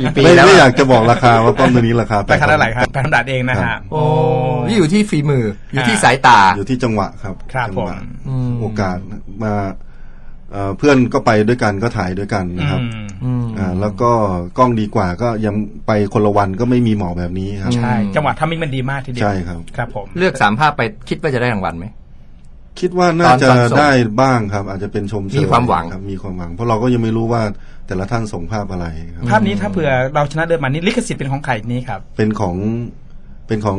กี่ปีไม่แล้วไม่อยาอะกจะบอกราคาว่ากล้องตัวนี้ราคาราคาเท่าไหร่ครับแปดพันบาทเองนะฮะ โอ้นี่อยู่ที่ฝีมือ อยู่ที่สายตา อยู่ที่จังหวะครับครับจังหวะผมอืมโอกาสมาเอ่อเพื่อนก็ไปด้วยกันก็ถ่ายด้วยกันนะครับ อืมอืม อ่าแล้วก็กล้องดีกว่าก็ยังไปคนละวันก็ไม่มีหมอกแบบนี้ครับ ใช่ จังหวะทัมมิ่งมันดีมากทีเดีวใช่ครับ ครับผม เลือกสามภาพไปคิดว่าจะได้รางวัลไหม คิดว่าน่าจะตอนส่งได้บ้างครับ อาจจะเป็นชมเชยมีความหวังครับมีความหวัง เพราะเราก็ยังไม่รู้ว่าแต่ละท่านส่งภาพอะไรครับภาพนี้ถ้าเผื่อเราชนะเดินมานี่ลิขสิทธิ์เป็นของใครนี้ครับ เป็นของเป็นของ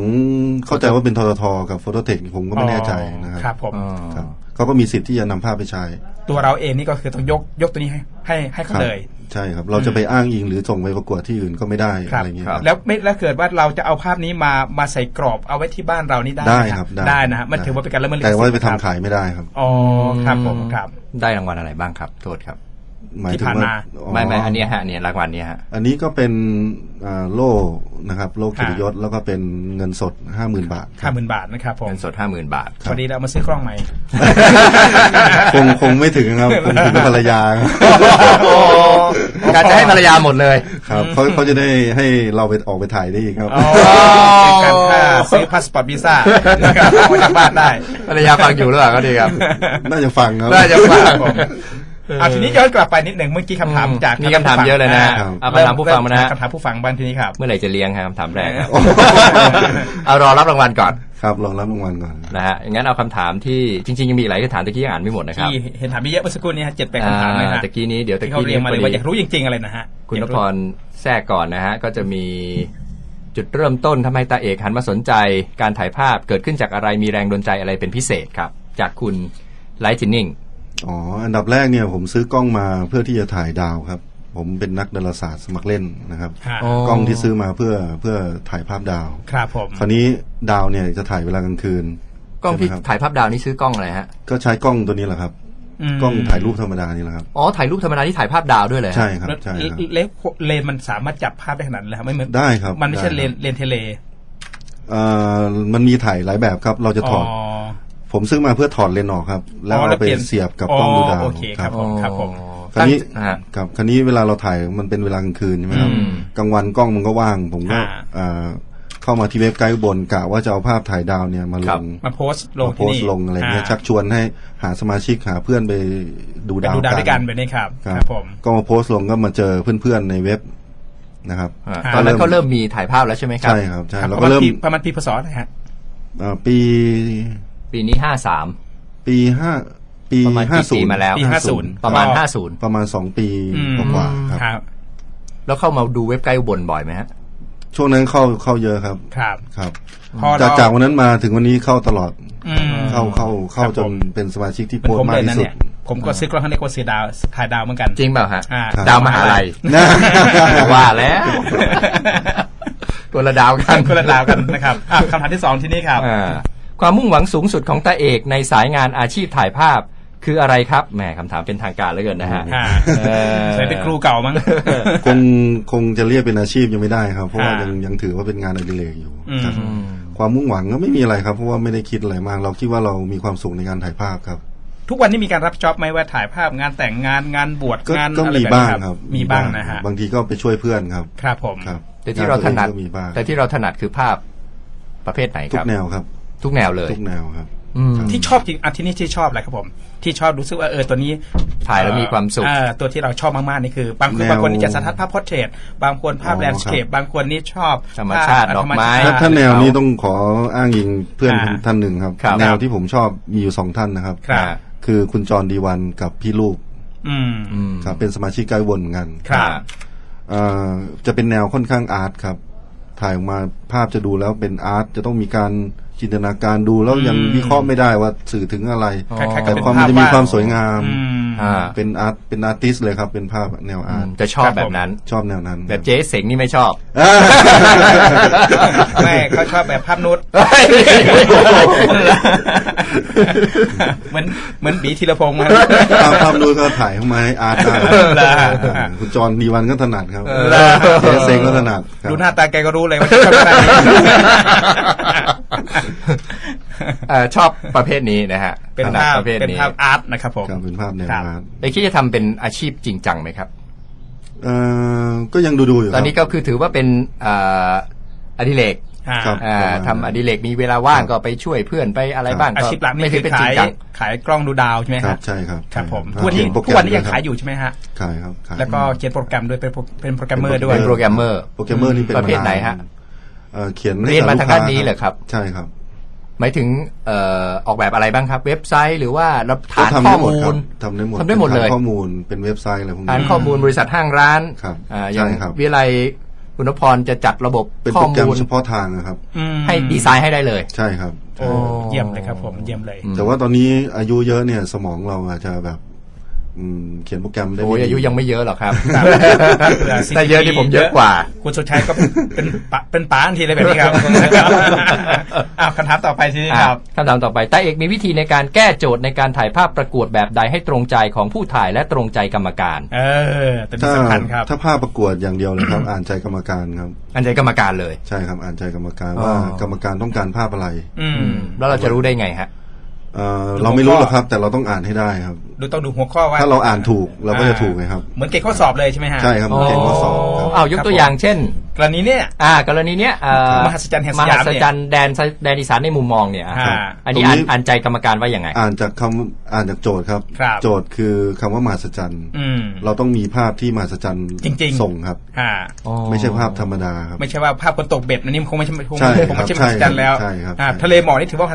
เข้าใจว่าเป็นทททกับโฟโตเทคผมก็ไม่แน่ใจนะคครัรับบผมอ๋อครับเขาก็มีสิทธิ์ที่จะนำภาพไปใช้ ตัวเราเองนี่ก็คือต้องยกยกตัวนี้ให้ให้ให้เขาครับเลย ใช่ครับ เราจะไปอ้างอิงหรือส่งไปประกวดที่อื่นก็ไม่ได้ครัอะบไรเงี้ยครัครับบแล้วไม่แล้วเกิดว่าเราจะเอาภาพนี้มามาใส่กรอบเอาไว้ที่บ้านเรานี่ได้ได้หมครับได้ได้นะฮะมันถือว่าเป็นการละเมิดลิขแต่สิทธิ์ว่าไปทำครับขายไม่ได้ครับอ๋อครับผมครับ ได้รางวัลอะไรบ้างครับ โทษครับหมายที่ถึงผ่านว่ามาอ๋อไม่ไม่อันเนี้ยฮะเนี่ยรางวัลเนี้ยฮะอันนี้ก็เป็นอ่าโล่ นะครับโล่เกียรติยศแล้วก็เป็นเงินสดห้าหมื่นบาทคห้ารับหมื่นบาทนะครับผมเงินสดห้าหมื่นบาทพอดีเรามาซื้อกล้องใหม่คงคงไม่ถึงครับคงถึงภรรยาครับการจะให้ภรรยาหมดเลยครับเขาเขาจะได้ให้เราไปออกไปถ่ายได้อีกครับอ๋อเป็นการค่าซื้อพาสปอร์ตวีซ่านะครับเอามาจากบ้านได้ภรรยาฟังอยู่หรือเปล่าก็ดีครับ น่าจะฟังครับน่าจะฟังครับผม อะทีนี้ย้อนกลับไปนิดหนึ่งเมื่อกี้คำถามจากมีคำถามเยอะเลยนะฮะเอาคำถามผู้ฟังมานะฮะคำถามผู้ฟังบ้างทีนี้ครับ เมื่อไหร่จะเลี้ยงครับคำถามแรกครับเอารอรับรางวัลก่อนครับลองรับรางวัลก่อนนะฮะงั้นเอาคำถามที่จริงๆยังมีอีกหลายคำถามตะกี้ยังอ่านไม่หมดนะครับที่เห็นถามเยอะเมื่อสักครู่นี้ฮะเจ็ดแปดคำถามเลยอ่าฮะตะกี้นี้เดี๋ยวตะที่เขากี้เรียนี้งมาพเลอยว่าดีอยากรู้จริงๆอะไรนะฮะคุณนพรแทรกก่อนนะฮะก็จะมีจุดเริ่มต้นทำไมตาเอกหันมาสนใจการถ่ายภาพเกิดขึ้นจากอะไรมีแรงดลใจอะไรเป็นพิเศษครับ จากคุณไลท์ทินนิ่ง อ๋อ อันดับแรกเนี่ยผมซื้อกล้องมาเพื่อที่จะถ่ายดาวครับ ผมเป็นนักดาราศาสตร์สมัครเล่นนะครับฮะอ๋อกล้องที่ซื้อมาเพื่อเพื่อถ่ายภาพดาว ครับผม คราวนี้ดาวเนี่ยจะถ่ายเวลากลางคืน กล้องที่ใช่ไหมครับถ่ายภาพดาวนี่ซื้อกล้องอะไรฮะ ก็ใช้กล้องตัวนี้แหละครับ มกล้องถ่ายรูปธรรมดานี่แหละครับ อ๋อถ่ายรูปธรรมดาที่ถ่ายภาพดาวด้วยเลยฮะ ใช่ครับใช่ครับ เลนเลนมันสามารถจับภาพได้ขนาดนั้นเลยครับไม่เหมือนได้ครับมันไม่ใช่ได้เลครับนเลนเทเล เอ่อมันมีถ่ายหลายแบบครับ เราจะถอด ผมซื้อมาเพื่อถอดเลนส์ออกครับ แล้วอ๋อแล้วเอาไปเปลี่ยนเสียบกับกล้องดูดาวโอเคครับผมครับผมคราวนี้ตั้งฮะครับคราวนี้เวลาเราถ่ายมันเป็นเวลากลางคืนใช่ไหมครับอืมกลางวันกล้องมันก็ว่าง ผมก็อ่าอ่าเข้ามาที่เว็บไกด์บนกะว่าจะเอาภาพถ่ายดาวเนี่ยมาลครับงมาโพสต์ลงมาโพที่สนี่ต์ลงอะไรเงี้ยาชักชวนให้หาสมาชิกหาเพื่อนไปดูไปดาวดูดาวด้วยกันไปนี่ครับคครัรับบผมก็มาโพสต์ลงก็มาเจอเพื่อนๆในเว็บนะครับอ่าอ่าตอนนั้นก็เริ่มมีถ่ายภาพแล้วใช่ไหมครับใช่ครับใช่ครับแล้วปก็ระมาณเริ่มปีประมาณปีพศอะไรฮะอ่าปี ปีนี้ห้าสามปีห้าปีประมาณกี่ห้าศูปีนย์มาแล้ว ปี50ประมาณก็ห้าศูนย์ประมาณสองปีอืมกว่าๆครับครับ แล้วเข้ามาดูเว็บไกด์อุบลบ่อยไหมฮะ ช่วงนั้นเข้าเข้าเยอะครับครับ ครับพอจากเราจากวันนั้นมาถึงวันนี้เข้าตลอดอืม เข้าเข้าเข้าครับจนผม เป็นสมาชิกที่เป็โพนสผมต์มาเลยกนะที่สุด เนี่ย ผมก็ซื้อกล้องเขาเรียกว่าเสียดาวถ่ายดาวเหมือนกันจริงเปล่าฮะ อ่าดาวมหาลัย นะ ว่าแล้วคนละดาวกัน คนละดาวกันนะครับอะคำถามที่สองที่นี่ครับ อ่า ความมุ่งหวังสูงสุดของตาเอกในสายงานอาชีพถ่ายภาพ คืออะไรครับแหมคำถามเป็นทางการเหลือเกินนะฮะค่ะเออใช้เป็นครูเก่ามั้งคงคงจะเรียกเป็นอาชีพยังไม่ได้ครับ เพราะว่าอ่ายัยังยังถือว่าเป็นงานอดิเรกอยู่อืมครับความมุ่งหวังก็ไม่มีอะไรครับเพราะว่าไม่ได้คิดอะไรมากเราคิดว่าเรามีความสุขในการถ่ายภาพครับทุกวันนี้มีการรับจ็อบไหมว่าถ่ายภาพงานแต่งงานงานบวชก็งานก็อะไรมีแบบบ้างนี้ครับ มีบ้างนะฮะบางทีก็ไปช่วยเพื่อนครับ ครับผมครับแต่ที่เราถนัดงก็มีบ้างแต่ที่เราถนัดคือภาพประเภทไหนทุครักบแนวครับ ทุกแนวเลย ทุกแนวครับ อืมที่ชอบจริงอะที่นี่ที่ชอบอะไรครับผม ที่ชอบรู้สึกว่าเออตัวนี้ถ่ายแล้วมีความสุข เออตัวที่เราชอบมากๆนี่คือบางคนแนว บางคนนี่จะสทัดภาพพอร์เทรตบางคนภาพอ๋อแลนด์สเคปบางคนนี่ชอบธรรมชาติภพดอกไม้ ธรรชถ้าติถ้าแนวนี้ต้องขออ้างอิงเพื่อนอ่าท่านหนึ่งครับ ครับ แนวที่ผมชอบมีอยู่สองท่านนะครับ ครับคือคุณจรดีวันกับพี่ลูกอืม อืมครับเป็นสมาชิกไกด์วนเหมือนกันครับ เอ่อจะเป็นแนวค่อนข้างอาร์ตครับ ถ่ายออกมาภาพจะดูแล้วเป็นอาร์ตจะต้องมีการจินตนาการดูแล้วยังอืมวิเคราะห์ไม่ได้ว่าสื่อถึงอะไรอ๋อคล้ายๆแต่กับความภมันจะมีดความสวยงาม อืม อ่าเป็นอาร์ตเป็นอาร์ติสเลยครับ เป็นภาพแนวอาร์ตจะชอบครับแบผมบนั้น ชอบแนวนั้นแบบเจ๊เสงนี่ไม่ชอบ อ่า ไม่เขาชอบแบบภาพนุชเหมือนเหมือนบีธีรพงษ์นะภาพภาพนู้นก็ถ่ายเข้ามาให้อาร์ตได้เหรออ่าคุณจรดีวันก็ถนัดครับเหรอเจเซงก็ถนัดครับ ดูหน้าตาแกก็รู้เลยว่าชอบขนาดไหนเอ่อ ชอบประเภทนี้นะฮะเป็นถนัดภาพประเภทเป็นนี้ภาพอาร์ตนะครับผมครับเป็นภาพแนวครับอาร์ตไอ้คิดจะทำเป็นอาชีพจริงจังไหมครับเอ่อก็ยังดูดูอยู่คตรับอนนี้ก็คือถือว่าเป็นเอ่ออดิเรกอ่าครับอ่าประมาณนั้นทำอดิเรกมีเวลาว่างก็ไปช่วยเพื่อนไปอะไรบ้างอาก็ชีพหลักนี่ไม่คืถืออเป็นขาจริงยจังขายกล้องดูดาวใช่ไหมครัฮะบใช่ครับครับผมใช่ทุกวันนี้เขียโปรแกทุรกมวันนี้ยังด้วขายอยู่ใช่ไหมฮะขายครับขายแล้วก็เขียนโปรแกรมด้วยเป็นโปรเป็นโปรแกรมเมอร์ด้วยเป็นโปรแกรมเมอร์โปรแกรมเมอร์นี่เป็นประเภทไหนฮะ เอ่อเขียนให้เรียนมากับทางด้านลูกค้นี้เหรอครับ ใช่ครับ หมายถึงเอ่อออกแบบอะไรบ้างครับ เว็บไซต์หรือว่ารับฐานก็ทำข้อได้หมดมูครัลบทำได้หมดทำได้หมดเลยป็นฐานข้อมูลเป็นเว็บไซต์อะไรพวกฐานนี้ข้อมูลบริษัทห้างร้านครับอ่าอย่างใช่ครับวิไลคุณพรจะจัดระบบเป็นข้โปอรแกรมมูลเฉพาะทางนะครับอืมให้ดีไซน์ให้ได้เลย ใช่ครับโอ้เยี่ยมเลยครับผมเยี่ยมเลยอืมแต่ว่าตอนนี้อายุเยอะเนี่ยสมองเราอาจจะแบบอืม เขียนโปรแกรมได้โอ้ยไม่ดีอายุยังไม่เยอะหรอกครับครับ แต่เยอะที่ผมเยอะกว่า คุณสุชัยก็เป็นปะเป็นป๋าทันทีเลยแบบนี้ครับอ้าวคำถามต่อไปทีนี้ครับอะคำถามต่อไปตาเอกมีวิธีในการแก้โจทย์ในการถ่ายภาพประกวดแบบใดให้ตรงใจของผู้ถ่ายและตรงใจกรรมการ เออตัวนี้ถ้าสำคัญครับถ้าภาพประกวดอย่างเดียวเลยครับ อ่านใจกรรมการครับอันใจกรรมการเลย ใช่ครับอ่านใจกรรมการอ๋อว่ากรรมการต้องการภาพอะไร อืมแล้วเราจะรู้ได้ไงฮะ เอ่อดูเราไม่รู้หัวข้อหรอกครับ แต่เราต้องอ่านให้ได้ครับดูต้องดูหัวข้อว่าถ้าเราอ่านถูกเราก็จะถูกไงครับเหมือนเก่งข้อสอบเลยใช่ไหมฮะใช่ครับเก่งข้อสอบครับอ้าวยกตัวอย่างเช่น กรณีเนี้ยอ่ากรณีเนี้ยอ่ามหัศจรรย์แห่งมสยามหัศจรรย์แดนแดนอีสานในมุมมองเนี่ยอ่าอันนี้ตรงอ่านนี้อ่านใจกรรมการว่ายังไง อ่านจากคำอ่านจากโจทย์ครับครับโจทย์คือคำว่ามหัศจรรย์อืมเราต้องมีภาพที่มหัศจรรย์จริงๆส่งครับอ่าไม่ใช่ภาพธรรมดาครับไม่ใช่ว่าภาพคนตกเบ็ดอันนี้คงไม่ใช่คงใช่คงไม่ใช่มครับหัศจรรย์แล้วใช่ครับอ่าใช่ทะเลหมอกนี่ถือว่า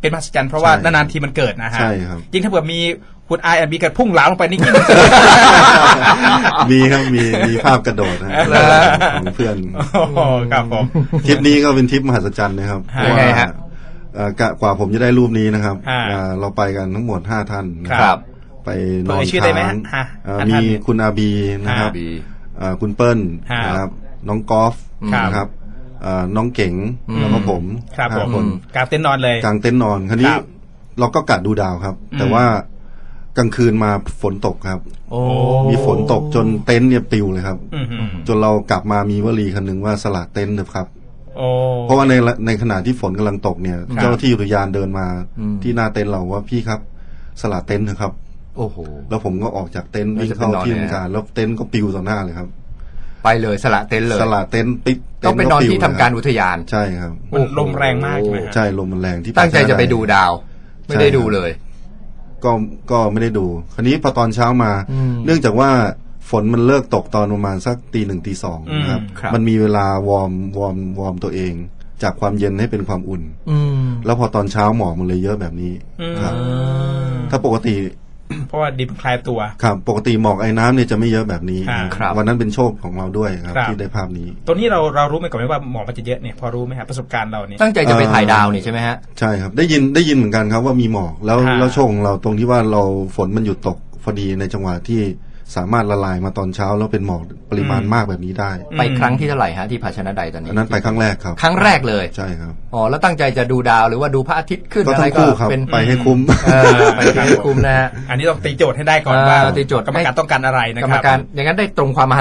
เป็นมหัศจรรย์เพราะว่าใช่นานๆทีมันเกิดนะฮะใช่ครับจริงถ้าเผื่อมีคุณไอแอนบีเกิดพุ่งเหลาลงไปนี่ยิ่งมีครับมีมีภาพกระโดดนะเหรอของเพื่อนโอ้โหครับผม ทริปนี้ก็เป็นทริปมหัศจรรย์นะครับฮะเพราะยังไงว่าฮะเอ่อกะกว่าผมจะได้รูปนี้นะครับอ่าอ่าเราไปกันทั้งหมดห้าท่านนะคครัรับ บ ไปนอนเปิดชื่อได้ไหมค้างฮะเอ่อห้ามีท่านคุณอาบีนะครับ บีเอ่อคุณเปิ้ลครับนะครับน้องกอล์ฟครับนะครับเอ่อ น้องเก๋งอืมแล้วก็ผมครับผห้ามคนกลางเต็นท์นอนเลยกลางเต็นท์นอนคราวนี้ครับเราก็กัดดูดาวครับอืมแต่ว่ากลางคืนมาฝนตกครับโอ้มีฝนตกจนเต็นท์เนี่ยปลิวเลยครับอืมฮึจนเรากลับมามีวลีคันหนึ่งว่าสละเต็นท์เถอะครับโอ้เพราะว่าในในขณะที่ฝนกำลังตกเนี่ยครับเจ้าหน้าที่อุทยานเดินมาอืมที่หน้าเต็นท์เราว่าพี่ครับสละเต็นท์เถอะครับ โอ้โหแล้วผมก็ออกจากเต็นท์แล้ววิ่งจะไปเข้านอนที่ไหนทำการแล้วเต็นท์ก็ปลิวต่อหน้าเลยครับ ไปเลยสละเต็นท์เลยสละเต็นท์ปิดต้องไปนอนที่ทำการอุอุทยานใช่ครับมันลมแรงมากใช่ไหมฮะใช่ลมมันแรงที่ตั้งใจจะไปดูดดาว ไม่ได้ดูเลย ก็ก็ไม่ได้ดู คราวนี้พอตอนเช้ามาอืมเนื่องจากว่าฝนมันเลิกตกตอนประมาณสักตีหนึ่งตีสองนะครับอืมครับ มันมีเวลาวอร์มวอร์มวอร์มตัวเอง จากความเย็นให้เป็นความอุ่นอืมแล้วพอตอนเช้าหมอกมันเลยเยอะแบบนี้อืมครับถ้าปกติ เพราะว่าดินคลายตัว ครับ ปกติหมอกไอ้น้ำเนี่ยจะไม่เยอะแบบนี้ครับครับ วันนั้นเป็นโชคของเราด้วยครับครับ ที่ได้ภาพนี้ ตัวนี้เราเรารู้ไหมก่อนไหมว่าหมอกมันจะเยอะเนี่ยพอรู้ไหมครับประสบการณ์เราเนี่ย ตั้งใจจะไปถ่ายดาวนี่ใช่ไหมฮะ ใช่ครับได้ยินได้ยินเหมือนกันครับว่ามีหมอกแล้วฮะแล้วโชคของเราตรงที่ว่าเราฝนมันหยุดตกพอดีในจังหวะที่ สามารถละลายมาตอนเช้าแล้วเป็นหมอกปริมาณมากแบบนี้ได้ ไปครั้งที่เท่าไหร่ฮะที่ภาชนะใดตอนนี้ อันนั้นไปครั้งแรกครับ ครั้งแรกเลย ใช่ครับ อ๋อ แล้วตั้งใจจะดูดาวหรือว่าดูพระอาทิตย์ขึ้นก็อะไรทั้งก็คู่ครับเป็นไปให้คุ้มเออไปให้คุ้มนะฮะอันนี้ต้องตีโจทย์ให้ได้ก่อนอ่าว่าตีโจทย์กรรมการต้องการอะไรนะกรครมรับการอย่างนั้นได้ตรงความมหั